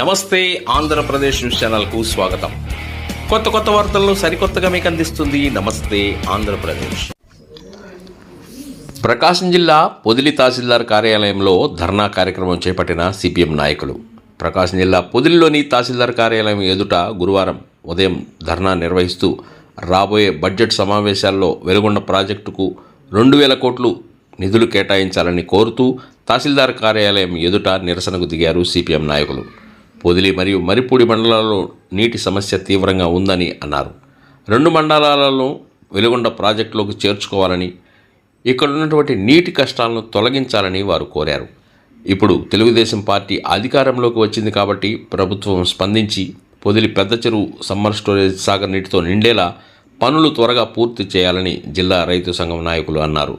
నమస్తే ఆంధ్రప్రదేశ్ న్యూస్ ఛానల్కు స్వాగతం. కొత్త కొత్త వార్తలను సరికొత్తగా మీకు అందిస్తుంది నమస్తే ఆంధ్రప్రదేశ్. ప్రకాశం జిల్లా పొదిలి తహసీల్దార్ కార్యాలయంలో ధర్నా కార్యక్రమం చేపట్టిన సిపిఎం నాయకులు. ప్రకాశం జిల్లా పొదిలిలోని తహసీల్దార్ కార్యాలయం ఎదుట గురువారం ఉదయం ధర్నా నిర్వహిస్తూ రాబోయే బడ్జెట్ సమావేశాల్లో వెలుగొండ ప్రాజెక్టుకు రెండు వేల కోట్లు నిధులు కేటాయించాలని కోరుతూ తహసీల్దార్ కార్యాలయం ఎదుట నిరసనకు దిగారు సిపిఎం నాయకులు. పొదిలి మరియు మరిపూడి మండలాల్లో నీటి సమస్య తీవ్రంగా ఉందని అన్నారు. రెండు మండలాలను వెలుగొండ ప్రాజెక్టులోకి చేర్చుకోవాలని ఇక్కడ ఉన్నటువంటి నీటి కష్టాలను తొలగించాలని వారు కోరారు. ఇప్పుడు తెలుగుదేశం పార్టీ అధికారంలోకి వచ్చింది కాబట్టి ప్రభుత్వం స్పందించి పొదిలి పెద్ద చెరువు సమ్మర్ స్టోరేజ్ సాగర్ నీటితో నిండేలా పనులు త్వరగా పూర్తి చేయాలని జిల్లా రైతు సంఘం నాయకులు అన్నారు.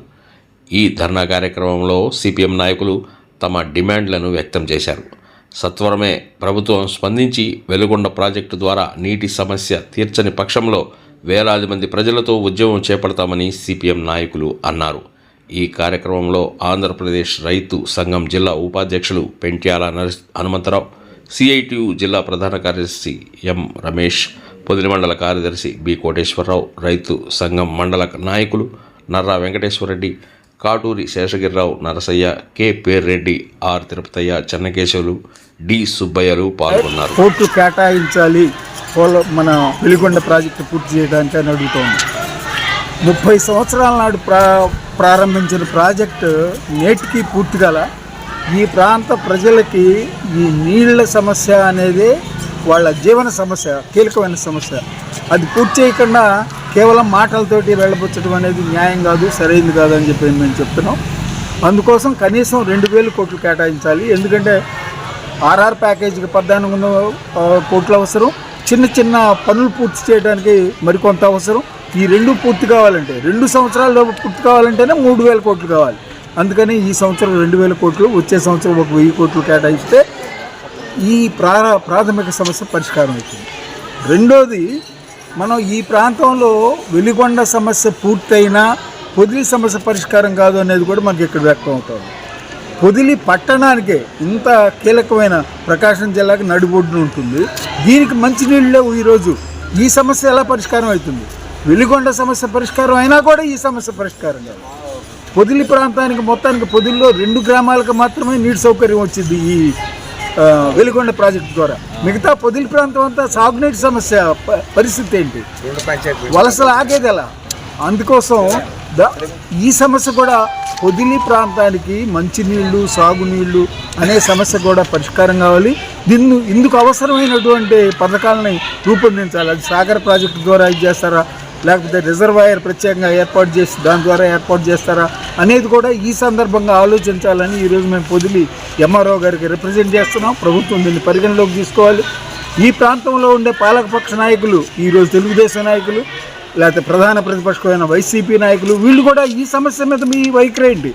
ఈ ధర్నా కార్యక్రమంలో సిపిఎం నాయకులు తమ డిమాండ్లను వ్యక్తం చేశారు. సత్వరమే ప్రభుత్వం స్పందించి వెలుగొండ ప్రాజెక్టు ద్వారా నీటి సమస్య తీర్చని పక్షంలో వేలాది మంది ప్రజలతో ఉద్యమం చేపడతామని సిపిఎం నాయకులు అన్నారు. ఈ కార్యక్రమంలో ఆంధ్రప్రదేశ్ రైతు సంఘం జిల్లా ఉపాధ్యక్షులు పెంట్యాల నరస్ హనుమంతరావు సిఐటియు జిల్లా ప్రధాన కార్యదర్శి ఎం రమేష్ పొదిలి మండల కార్యదర్శి బి కోటేశ్వరరావు రైతు సంఘం మండల నాయకులు Narra Venkateswarareddy Katuri Seshagirirao Narasaiah K. Perreddy R. Tirupataiah Chennakesavulu D. సుబ్బయ్యలు పాల్గొన్నారు. కోర్టు కేటాయించాలి. మన వెలిగొండ ప్రాజెక్టు పూర్తి చేయడానికి అని అడుగుతోంది. ముప్పై సంవత్సరాల నాడు ప్రా ప్రారంభించిన ప్రాజెక్టు నేటికి పూర్తిగల ఈ ప్రాంత ప్రజలకి ఈ నీళ్ళ సమస్య అనేది వాళ్ళ జీవన సమస్య కీలకమైన సమస్య. అది పూర్తి చేయకుండా కేవలం మాటలతోటి వెళ్ళబుచ్చడం అనేది న్యాయం కాదు సరైనది కాదు అని చెప్పి మేము చెప్తున్నాం. అందుకోసం కనీసం రెండు వేలు కోట్లు కేటాయించాలి. ఎందుకంటే ఆర్ఆర్ ప్యాకేజీకి పద్నాలుగు వందల కోట్లు అవసరం. చిన్న చిన్న పనులు పూర్తి చేయడానికి మరికొంత అవసరం. ఈ రెండు పూర్తి కావాలంటే రెండు సంవత్సరాలు పూర్తి కావాలంటేనే మూడు వేల కోట్లు కావాలి. అందుకని ఈ సంవత్సరం రెండు వేల కోట్లు వచ్చే సంవత్సరం ఒక వెయ్యి కోట్లు కేటాయిస్తే ఈ ప్రా ప్రాథమిక సమస్య పరిష్కారం అవుతుంది. రెండోది మనం ఈ ప్రాంతంలో వెలిగొండ సమస్య పూర్తయినా పొదిలి సమస్య పరిష్కారం కాదు అనేది కూడా మనకి ఇక్కడ వ్యక్తం అవుతుంది పొదిలి పట్టణానికే ఇంత కీలకమైన ప్రకాశం జిల్లాకి నడిబొడ్డున ఉంటుంది. దీనికి మంచినీళ్ళు లేవు ఈరోజు ఈ సమస్య ఎలా పరిష్కారం అవుతుంది? వెలిగొండ సమస్య పరిష్కారం అయినా కూడా ఈ సమస్య పరిష్కారం కాదు. పొదిలి ప్రాంతానికి మొత్తానికి పొదిలిలో రెండు గ్రామాలకు మాత్రమే నీటి సౌకర్యం వచ్చింది ఈ వెలిగొండ ప్రాజెక్టు ద్వారా. మిగతా పొదిలి ప్రాంతం అంతా సాగునీటి సమస్య పరిస్థితి ఏంటి? వలసలు ఆగేది ఎలా? అందుకోసం ఈ సమస్య కూడా పొదిలి ప్రాంతానికి మంచినీళ్ళు సాగునీళ్ళు అనే సమస్య కూడా పరిష్కారం కావాలి. దీన్ని ఇందుకు అవసరమైనటువంటి పథకాలని రూపొందించాలి. అది సాగర్ ప్రాజెక్టు ద్వారా ఇది చేస్తారా? లేకపోతే రిజర్వాయర్ ప్రత్యేకంగా ఏర్పాటు చేసి దాని ద్వారా ఏర్పాటు చేస్తారా అనేది కూడా ఈ సందర్భంగా ఆలోచించాలని ఈరోజు మేము పొదిలి ఎంఆర్ఓ గారికి రిప్రజెంట్ చేస్తున్నాం. ప్రభుత్వం దీన్ని పరిగణలోకి తీసుకోవాలి. ఈ ప్రాంతంలో ఉండే పాలకపక్ష నాయకులు ఈరోజు తెలుగుదేశం నాయకులు లేకపోతే ప్రధాన ప్రతిపక్షమైన వైసీపీ నాయకులు వీళ్ళు కూడా ఈ సమస్య మీద మీ వైఖరి ఏంటి?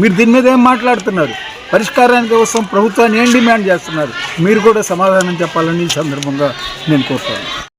మీరు దీని మీద ఏం మాట్లాడుతున్నారు? పరిష్కారానికి కోసం ప్రభుత్వాన్ని ఏం డిమాండ్ చేస్తున్నారు? మీరు కూడా సమాధానం చెప్పాలని ఈ సందర్భంగా నేను కోరుతాను